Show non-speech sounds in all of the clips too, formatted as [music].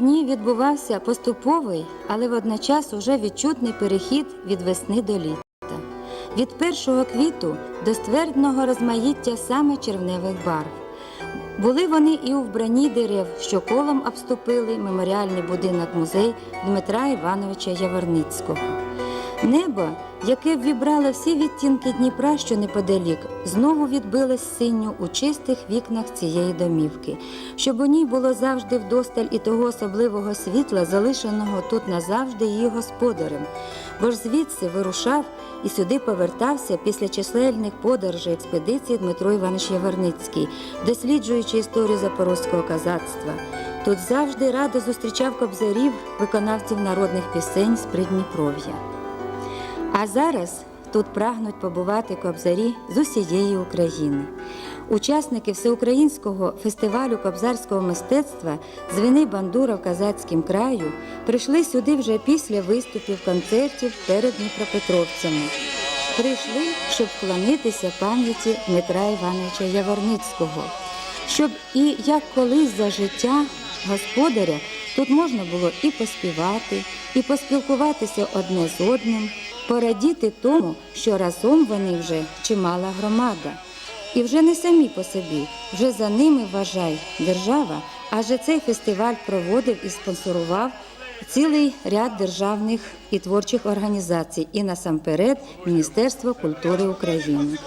Дні відбувався поступовий, але водночас уже відчутний перехід від весни до літа. Від першого квіту до ствердного розмаїття саме червневих барв. Були вони і у вбранні дерев, що колом обступили меморіальний будинок музей Дмитра Івановича Яворницького. Небо, яке ввібрало всі відтінки Дніпра, що неподалік, знову відбилось синю у чистих вікнах цієї домівки, щоб у ній було завжди вдосталь і того особливого світла, залишеного тут назавжди її господарем, бо ж звідси вирушав і сюди повертався після чисельних подорожей експедиції Дмитро Іванович Яворницький, досліджуючи історію запорозького казацтва. Тут завжди радо зустрічав кобзарів, виконавців народних пісень з Придніпров'я. А зараз тут прагнуть побувати кобзарі з усієї України. Учасники всеукраїнського фестивалю кобзарського мистецтва з Бандура в Казацькім краю прийшли сюди вже після виступів концертів перед Дніпропетровцями. Прийшли, щоб вклонитися пам'яті Дмитра Івановича Яворницького, щоб і як колись за життя господаря тут можна було і поспівати, і поспілкуватися одне з одним, порадіти тому, що разом вони вже чимала громада. І вже не самі по собі, вже за ними вважай держава, адже цей фестиваль проводив і спонсорував цілий ряд державних і творчих організацій, і насамперед Міністерство культури України.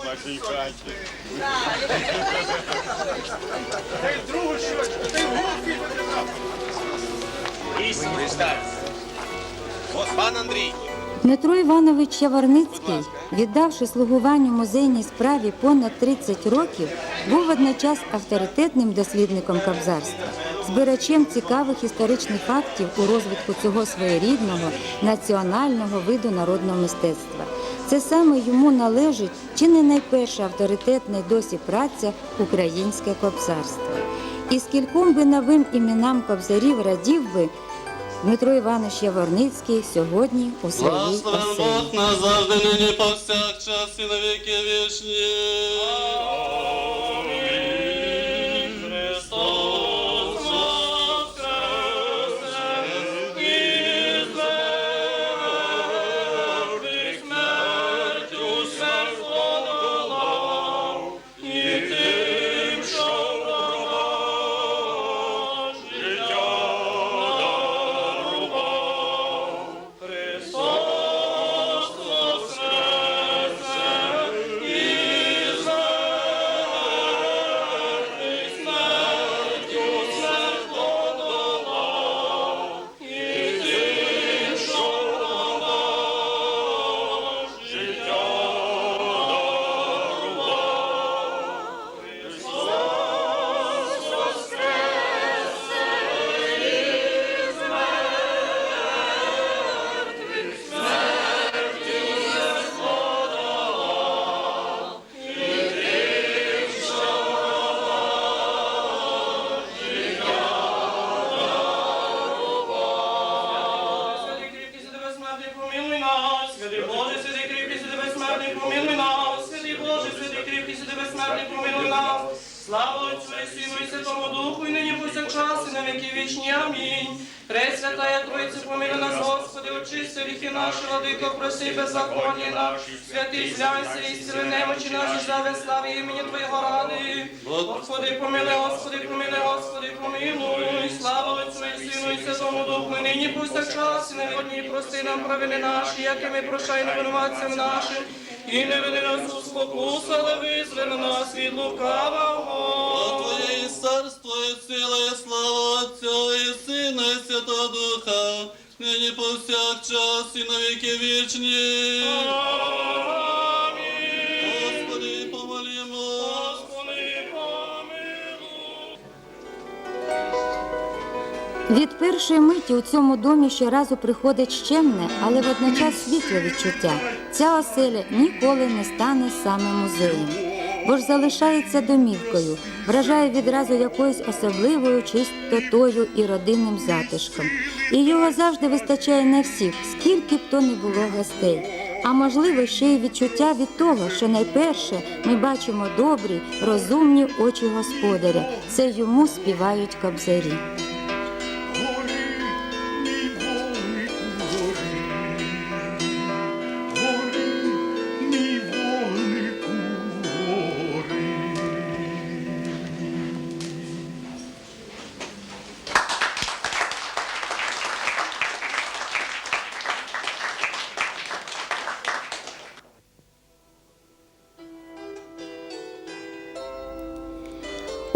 Пан Андрій. Дмитро Іванович Яворницький, віддавши слугуванню музейній справі понад 30 років, був водночас авторитетним дослідником кобзарства, збирачем цікавих історичних фактів у розвитку цього своєрідного національного виду народного мистецтва. Це саме йому належить чи не найперша авторитетна й досі праця українське кобзарство. І скільком би новим іменам кобзарів радів би Дмитро Іванович Яворницький сьогодні у своїй Благословен. Бог назавжди, нині повсякчас і на віки вічні. І часи повсякчас, і на одні прости нам правини наші, як і ми прощаємо винуватцям нашим. І не веди нас у спокусу, але визволи нас від лукавого. Твоє і царство, і сила, і слава Отця, і Сина, і Святого Духа, нині повсякчас і навіки вічні. Від першої миті у цьому домі щоразу приходить щемне, але водночас світле відчуття. Ця оселя ніколи не стане саме музеєм, бо ж залишається домівкою, вражає відразу якоюсь особливою чистотою і родинним затишком. І його завжди вистачає на всіх, скільки б то не було гостей. А можливо, ще й відчуття від того, що найперше ми бачимо добрі, розумні очі господаря. Це йому співають кобзарі.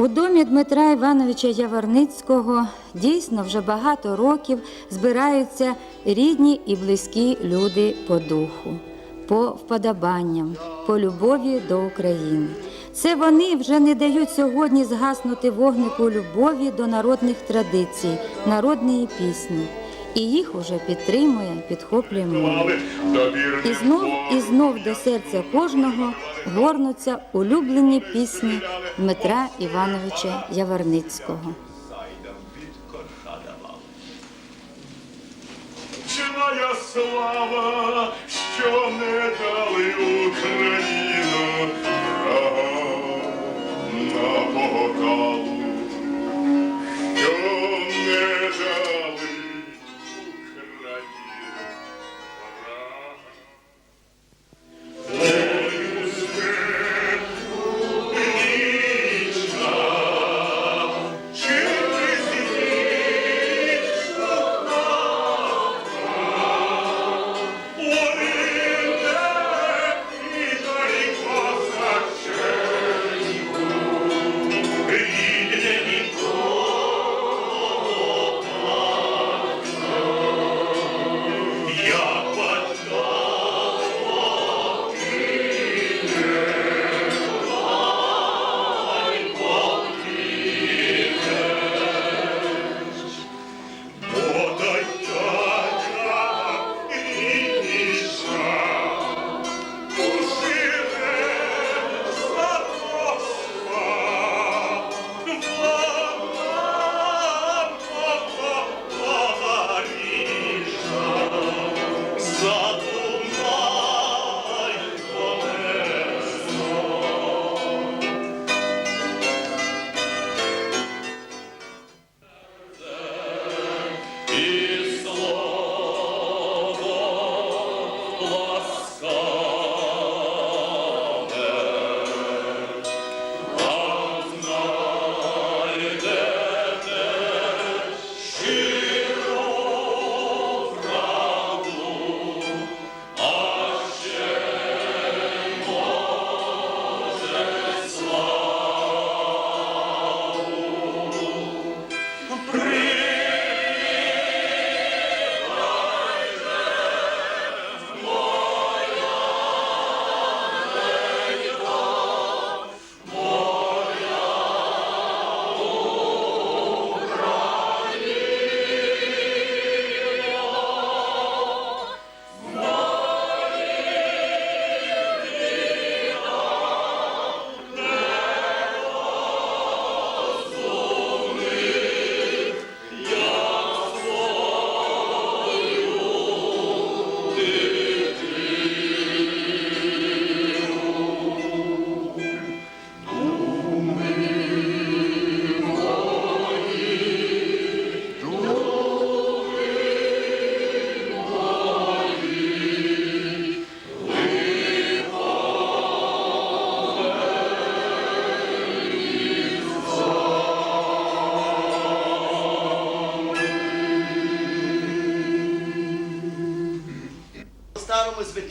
У домі Дмитра Івановича Яворницького дійсно вже багато років збираються рідні і близькі люди по духу, по вподобанням, по любові до України. Це вони вже не дають сьогодні згаснути вогнику любові до народних традицій, народної пісні. І їх уже підтримує, підхоплює молодь. І знов і знов до серця кожного горнуться улюблені пісні Дмитра Івановича Яворницького. Чиная слава, що не дали Україну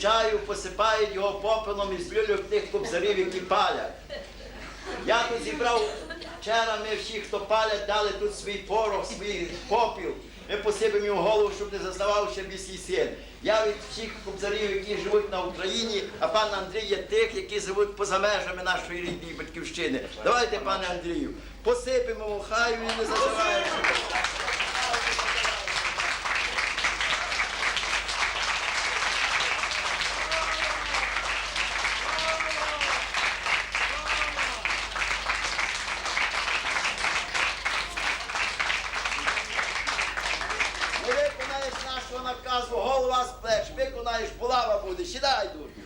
звичаю посипають його попелом із люльок тих кобзарів, які палять. Я тут зібрав вчора, ми всі, хто палять, дали тут свій порох, свій попіл. Ми посипемо йому голову, щоб не зазнавав ще міський син. Я від всіх кобзарів, які живуть на Україні, а пан Андрій є тих, які живуть поза межами нашої рідної батьківщини. Давайте, пане Андрію, посипемо, хай він не заживає. Не виконаєш нашого наказу, голова з плеч, виконаєш, булава буде, сідай, дурню.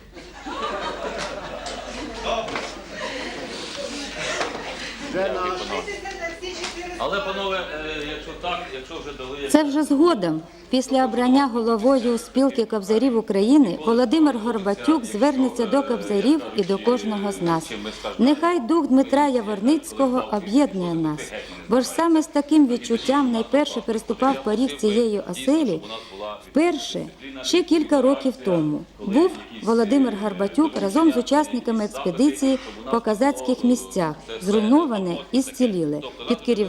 Але, панове, е, якщо так, якщо вже дали Це вже згодом. Після обрання головою спілки кобзарів України Володимир Горбатюк звернеться до кобзарів і до кожного з нас. Нехай дух Дмитра Яворницького об'єднує нас, бо ж саме з таким відчуттям найперше переступав поріг цієї оселі. Вперше ще кілька років тому був Володимир Горбатюк разом з учасниками експедиції по казацьких місцях, зруйноване і зціліле під керівництвом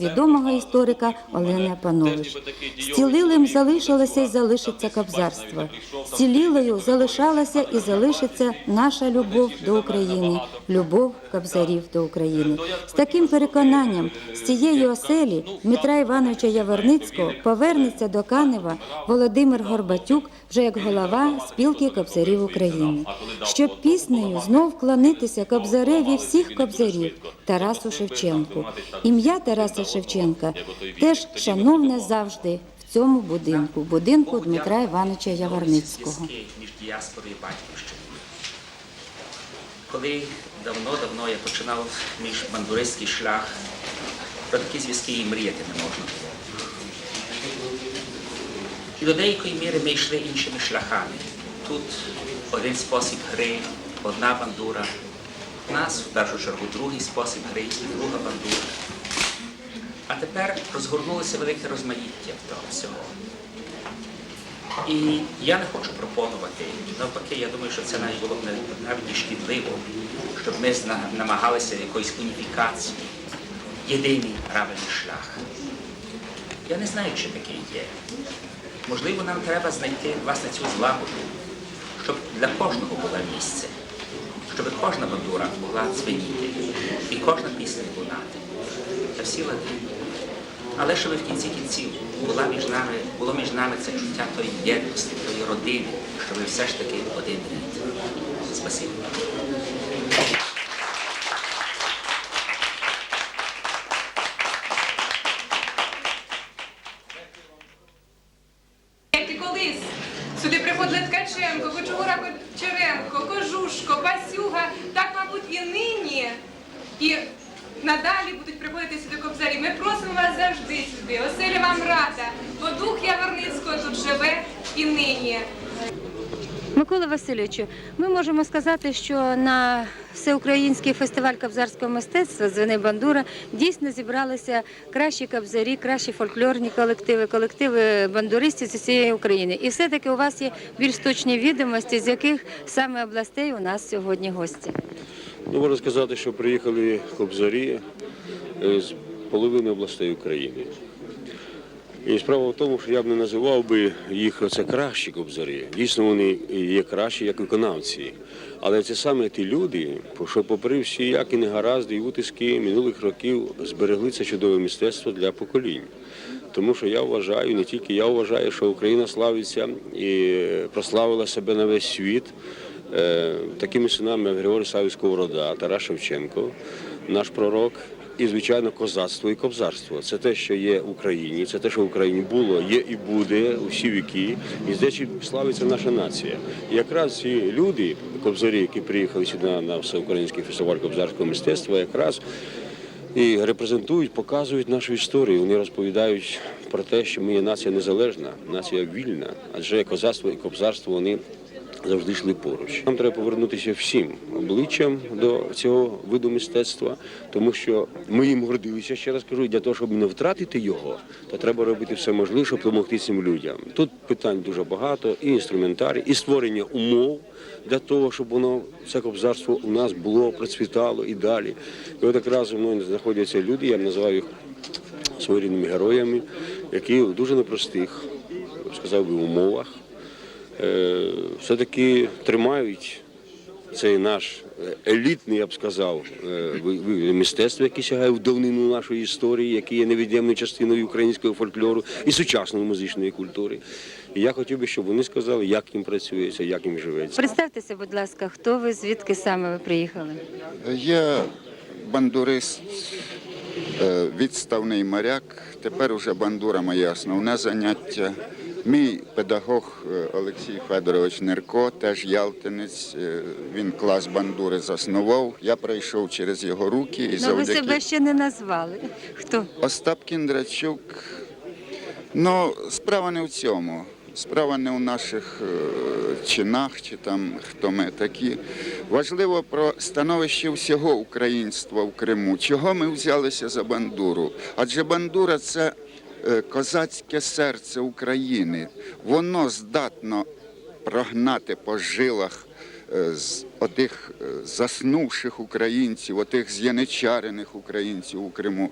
відомого історика Олени Апанович. Зцілилим залишилося і залишиться кобзарство. Зцілілою залишалася і залишиться наша любов до України, любов кобзарів до України. З таким переконанням з цієї оселі Дмитра Івановича Яворницького повернеться до Канева Володимир Горбатюк вже як голова спілки кобзарів України, щоб піснею знов вклонитися кобзареві всіх кобзарів Тарасу Шевченку. Ім'я Тараса Шевченка теж шановне завжди в цьому будинку, будинку Дмитра Івановича Яворницького. Коли давно-давно я починав між бандуристський шлях, про такі зв'язки і мріяти не можна було. І до деякої міри ми йшли іншими шляхами. Тут один спосіб гри, одна бандура. У нас в першу чергу другий спосіб гри, друга бандура. А тепер розгорнулося велике розмаїття того всього. І я не хочу пропонувати. Навпаки, я думаю, що це навіть було б навіть і шкідливо, щоб ми намагалися якоїсь уніфікації, єдиний правильний шлях. Я не знаю, чи такий є. Можливо, нам треба знайти власне цю злагоду, щоб для кожного було місце, щоб кожна бандура могла дзвеніти і кожна пісня лунати. Та всі лади. Але щоб в кінці кінців була між нами, було між нами це чуття тої єдності, тої родини, що ми все ж таки один рід. Спасибо. Як і колись сюди приходили Ткаченко, Кочугура Кочеренко, Кожушко, Пасюга, так, мабуть, і нині, і надалі будуть приходити сюди кобзарі. Ми просимо вас завжди сюди. Оселя вам рада, бо дух Яворницького тут живе і нині. Микола Васильовичу, ми можемо сказати, що на всеукраїнський фестиваль кобзарського мистецтва «Звени Бандура дійсно зібралися кращі кобзарі, кращі фольклорні колективи, колективи бандуристів з усієї України. І все-таки у вас є більш точні відомості, з яких саме областей у нас сьогодні гості. Ну, можна сказати, що приїхали кобзарі е, з половини областей України. І справа в тому, що я б не називав би їх оце кращі кобзарі. Дійсно, вони є кращі як виконавці. Але це саме ті люди, що попри всі які негаразди і утиски минулих років зберегли це чудове мистецтво для поколінь. Тому що я вважаю, не тільки я вважаю, що Україна славиться і прославила себе на весь світ е, такими синами, як Григорій Савій Сковорода, Тарас Шевченко, наш пророк. І, звичайно, козацтво і кобзарство. Це те, що є в Україні, це те, що в Україні було, є і буде усі віки. І з чим славиться наша нація. І якраз ці люди, кобзарі, які приїхали сюди на всеукраїнський фестиваль кобзарського мистецтва, якраз і репрезентують, показують нашу історію. Вони розповідають про те, що ми є нація незалежна, нація вільна, адже козацтво і кобзарство вони завжди йшли поруч. Нам треба повернутися всім обличчям до цього виду мистецтва, тому що ми їм гордилися. Ще раз кажу, для того, щоб не втратити його, то треба робити все можливе, щоб допомогти цим людям. Тут питань дуже багато, і інструментарій, і створення умов для того, щоб воно це кобзарство у нас було, процвітало і далі. І от якраз зі мною знаходяться люди, я називаю їх своєрідними героями, які в дуже непростих, сказав би, умовах все-таки тримають цей наш е, елітний, я б сказав, е, мистецтво, яке сягає в давнину нашої історії, яке є невід'ємною частиною українського фольклору і сучасної музичної культури. І я хотів би, щоб вони сказали, як їм працюється, як їм живеться. Представтеся, будь ласка, хто ви, звідки саме ви приїхали? Я бандурист, е, відставний моряк. Тепер уже бандура моє основне заняття. Мій педагог е, Олексій Федорович Нерко, теж ялтинець. е, Він клас бандури заснував. Я пройшов через його руки і Ну, ви завдяки себе ще не назвали. Хто? Остап Кіндрачук, Ну, справа не в цьому. Справа не у наших е, чинах чи там хто ми такі. Важливо про становище всього українства в Криму. Чого ми взялися за бандуру? Адже бандура це козацьке серце України. Воно здатно прогнати по жилах е, з отих е, заснувших українців, отих з'яничарених українців у Криму.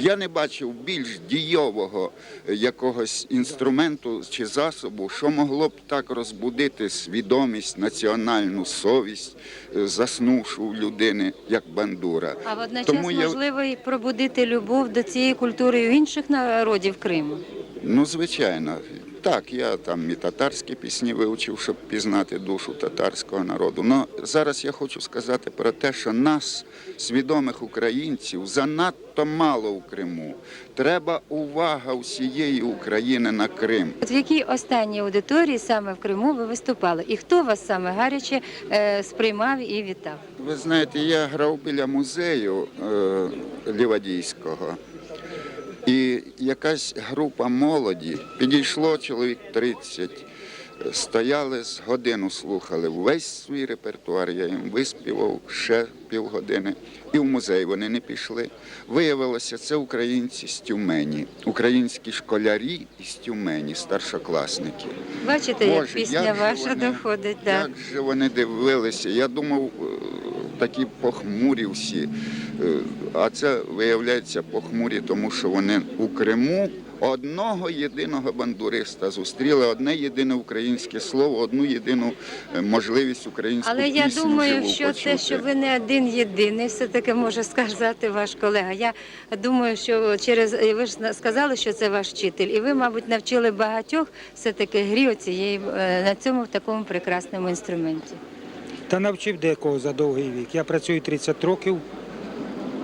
Я не бачив більш дійового е, якогось інструменту чи засобу, що могло б так розбудити свідомість, національну совість, е, заснувшу у людини, як бандура. А водночас Тому я- можливо і пробудити любов до цієї культури і у інших народів Криму. Ну, звичайно. Так, я там і татарські пісні вивчив, щоб пізнати душу татарського народу. Но зараз я хочу сказати про те, що нас, свідомих українців, занадто мало в Криму. Треба увага всієї України на Крим. От в якій останній аудиторії саме в Криму ви виступали? І хто вас саме гаряче е, сприймав і вітав? Ви знаєте, я грав біля музею е, Лівадійського. І якась група молоді, підійшло чоловік 30, е, стояли з годину, слухали весь свій репертуар. Я їм виспівав ще півгодини. І в музей вони не пішли. Виявилося, це українці з Тюмені, українські школярі із Тюмені, старшокласники. Бачите, як пісня як ваша вони- доходить. Да. Як же вони дивилися? Я думав, такі похмурі всі. Е, А це виявляється похмурі, тому що вони у Криму одного єдиного бандуриста зустріли, одне єдине українське слово, одну єдину е, можливість українську Але я думаю, що те, що ви не один єдиний, все таки може сказати ваш колега. Я думаю, що через ви ж сказали, що це ваш вчитель, і ви, мабуть, навчили багатьох все таки грі оцієї е, на цьому такому прекрасному інструменті. Та навчив декого за довгий вік. Я працюю 30 років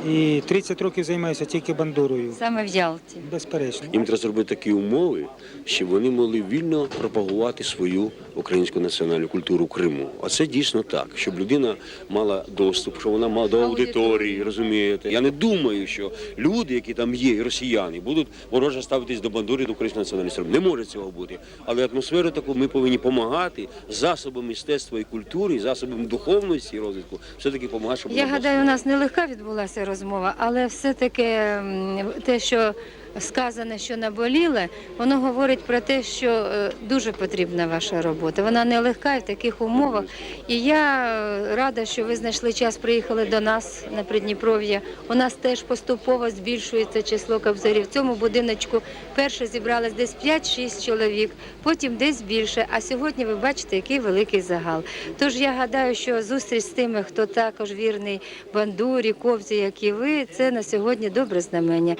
і 30 років займаюся тільки бандурою. Саме в Ялті. Безперечно. Їм треба зробити такі умови, щоб вони могли вільно пропагувати свою українську національну культуру Криму. А це дійсно так, щоб людина мала доступ, щоб вона мала до аудиторії, розумієте. Я не думаю, що люди, які там є, і росіяни, будуть вороже ставитись до бандури до української національної сторони. Не може цього бути. Але атмосферу таку ми повинні допомагати засобами мистецтва і культури, засобами духовності і розвитку, все-таки допомагати, щоб Я гадаю, у нас нелегка відбулася розмова, але все-таки м, те, що сказане, що наболіле, воно говорить про те, що е, дуже потрібна ваша робота. Вона нелегка і в таких умовах. І я е, рада, що ви знайшли час, приїхали до нас на Придніпров'я. У нас теж поступово збільшується число кобзарів. В цьому будиночку перше зібралось десь 5-6 чоловік, потім десь більше. А сьогодні ви бачите, який великий загал. Тож я гадаю, що зустріч з тими, хто також вірний бандурі, ковзі, як і ви, це на сьогодні добре знамення.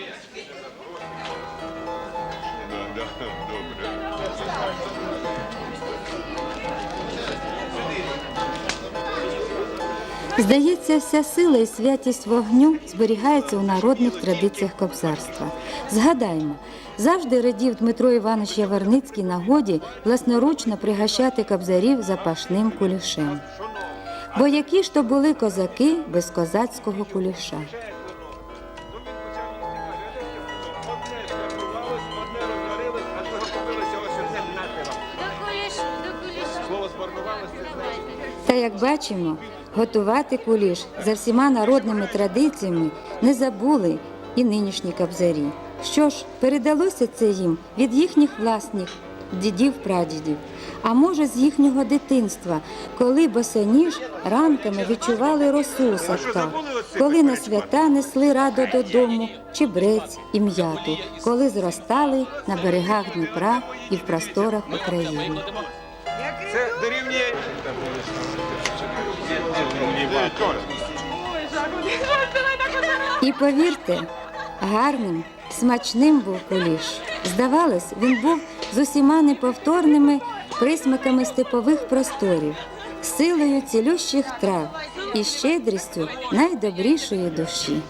Здається, вся сила і святість вогню зберігається у народних традиціях кобзарства. Згадаймо, завжди радів Дмитро Іванович Яворницький нагоді власноручно пригощати кобзарів запашним кулішем. Бо які ж то були козаки без козацького куліша? Та як бачимо, готувати куліш за всіма народними традиціями не забули і нинішні кобзарі. Що ж, передалося це їм від їхніх власних дідів прадідів, а може з їхнього дитинства, коли босоніж ранками відчували росу у садках, коли на свята несли радо додому чебрець і м'яту, коли зростали на берегах Дніпра і в просторах України. Це дорівнює. І повірте, гарним, смачним був куліш. Здавалось, він був з усіма неповторними присмаками степових просторів, силою цілющих трав і щедрістю найдобрішої душі.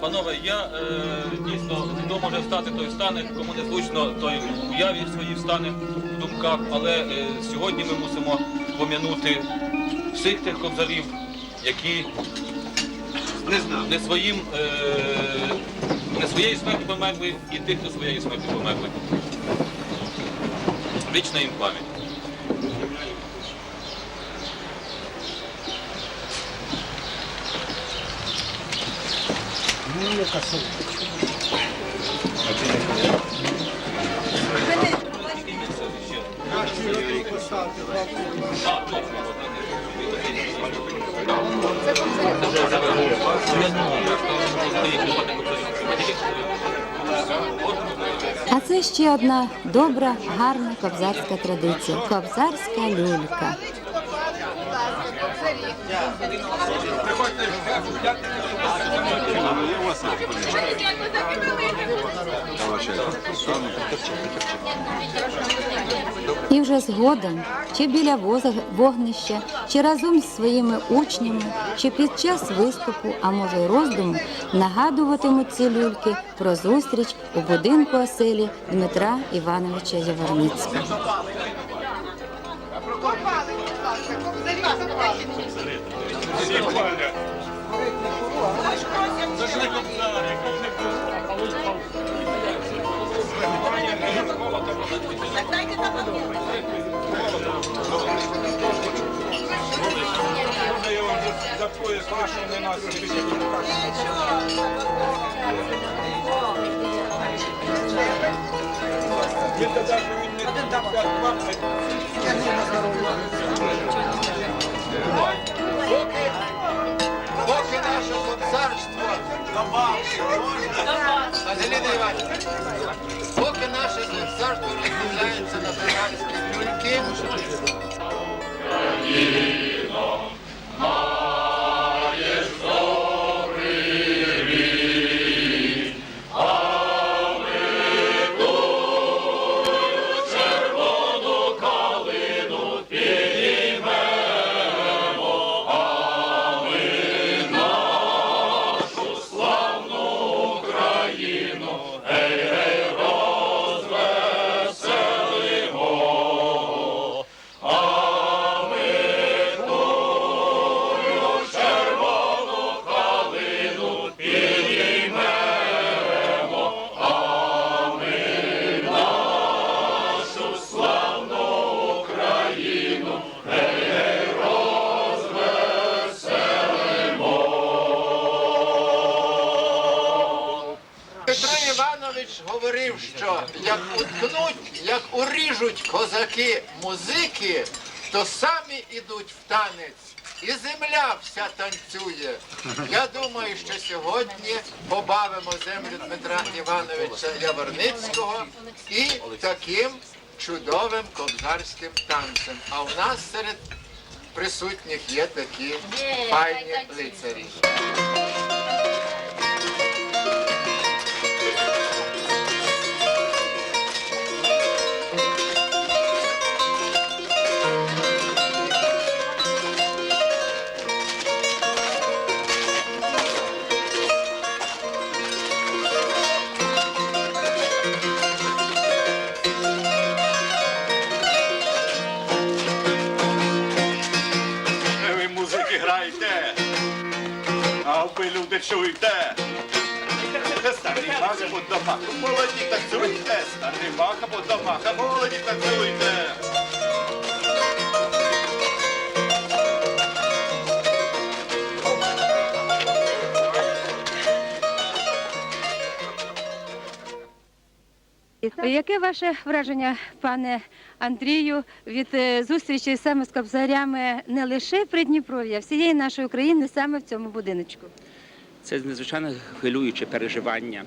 Панове, я е, дійсно хто встати, той встане, кому не зручно, той у свої встане в думках, але е, сьогодні ми мусимо пом'янути всіх тих кобзарів, які не знав. не своїм е, не своєю смертю померли, і тих, хто своєю смертю померли. Вічна їм пам'ять. А це ще одна добра, гарна кобзарська традиція кобзарська люлька. І вже згодом, чи біля вогнища, чи разом зі своїми учнями, чи під час виступу, а може й роздуму, нагадуватимуть ці люльки про зустріч у будинку оселі Дмитра Івановича Яворницького. За пояс вашого не нас. Він казав, що він не Поки наше царство Ангеліна Іванівна, поки Іванович говорив, що як уткнуть, як уріжуть козаки музики, то самі ідуть в танець. І земля вся танцює. Я думаю, що сьогодні побавимо землю Дмитра Івановича Яворницького і таким чудовим кобзарським танцем. А у нас серед присутніх є такі файні лицарі. Музики а ви люди чуєте. Старий баха по домах, молоді танцюйте, старий баха по домах, молоді танцюйте. Яке ваше враження, пане Андрію, від е, зустрічі саме з кобзарями не лише Придніпров'я, а всієї нашої України саме в цьому будиночку? Це надзвичайно хвилююче переживання.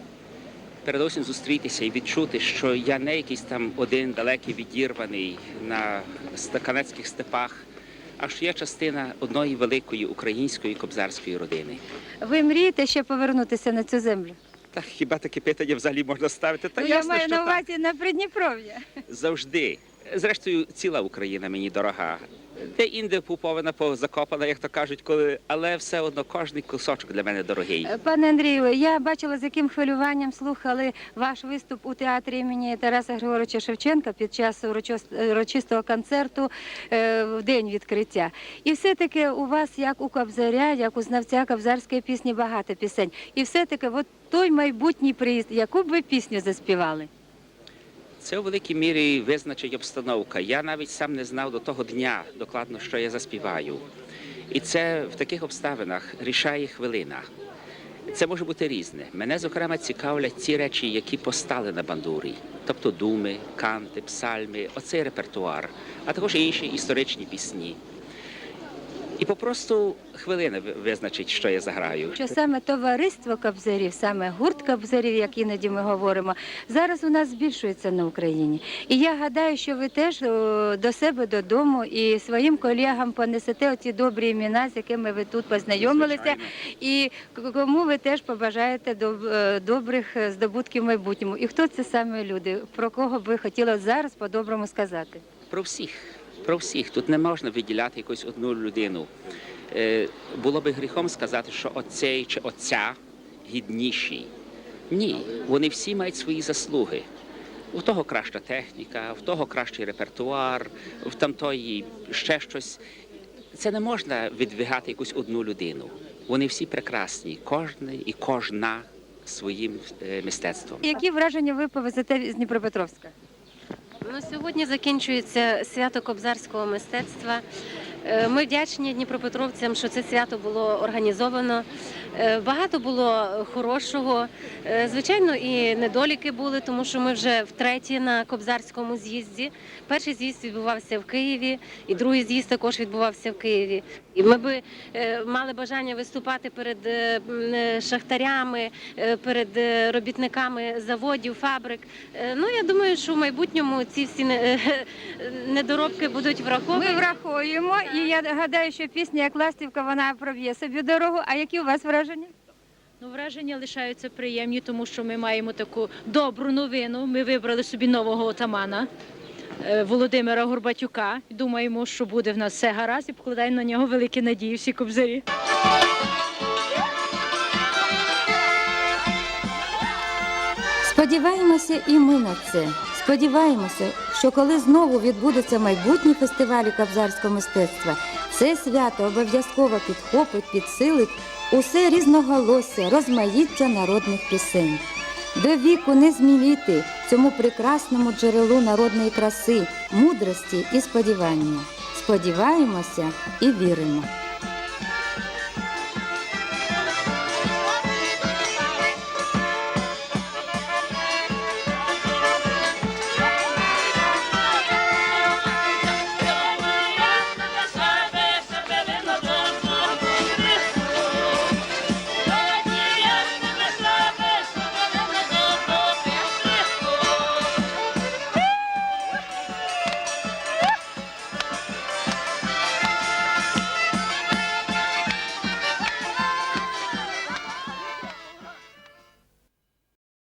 Передусім зустрітися і відчути, що я не якийсь там один далекий відірваний на стаканецьких степах, а що я частина одної великої української кобзарської родини. Ви мрієте ще повернутися на цю землю? Та хіба таке питання взагалі можна ставити? Та Ну, я ясно, маю що на так. на Придніпров'я. завжди. Зрештою, ціла Україна мені дорога. Де інде пуповина позакопана, як то кажуть, коли, але все одно кожний кусочок для мене дорогий. Пане Андрію, я бачила, з яким хвилюванням слухали ваш виступ у театрі імені Тараса Григоровича Шевченка під час урочис- урочистого концерту е, в день відкриття. І все-таки у вас, як у Кобзаря, як у знавця кобзарської пісні, багато пісень. І все-таки, от той майбутній приїзд, яку б ви пісню заспівали? Це у великій мірі визначить обстановка. Я навіть сам не знав до того дня докладно, що я заспіваю. І це в таких обставинах рішає хвилина. Це може бути різне. Мене, зокрема, цікавлять ці речі, які постали на бандурі, тобто думи, канти, псальми, оцей репертуар, а також інші історичні пісні. І попросту хвилина ви- визначить, що я заграю. Що саме товариство кобзарів, саме гурт кобзарів, як іноді ми говоримо, зараз у нас збільшується на Україні. І я гадаю, що ви теж до себе додому і своїм колегам понесете оці добрі імена, з якими ви тут познайомилися, і кому ви теж побажаєте е, добрих е, здобутків в майбутньому. І хто це саме люди, про кого б ви хотіли зараз по-доброму сказати? Про всіх, про всіх. Тут не можна виділяти якусь одну людину. Е, було би гріхом сказати, що оцей чи оця гідніші. Ні, вони всі мають свої заслуги. У того краща техніка, в того кращий репертуар, в тамтої ще щось. Це не можна відвигати якусь одну людину. Вони всі прекрасні, кожний і кожна своїм е, мистецтвом. Які враження ви повезете з Дніпропетровська? Ну, сьогодні закінчується свято кобзарського мистецтва. Е, Ми вдячні дніпропетровцям, що це свято було організовано. Е, Багато було хорошого. Е, Звичайно, і недоліки були, тому що ми вже втретє на кобзарському з'їзді. Перший з'їзд відбувався в Києві, і другий з'їзд також відбувався в Києві. І ми би мали бажання виступати перед шахтарями, перед робітниками заводів, фабрик. Ну я думаю, що в майбутньому ці всі [laughs] недоробки будуть враховані. Ми врахуємо, і я гадаю, що пісня як ластівка вона проб'є собі дорогу. А які у вас враження? Ну, враження лишаються приємні, тому що ми маємо таку добру новину. Ми вибрали собі нового отамана е, Володимира Горбатюка. Думаємо, що буде в нас все гаразд і покладаємо на нього великі надії всі кобзарі. Сподіваємося і ми на це. Сподіваємося, що коли знову відбудеться майбутній фестиваль кобзарського мистецтва, це свято обов'язково підхопить, підсилить усе різноголосся, розмаїття народних пісень. До віку не зміліти цьому прекрасному джерелу народної краси, мудрості і сподівання. Сподіваємося і віримо.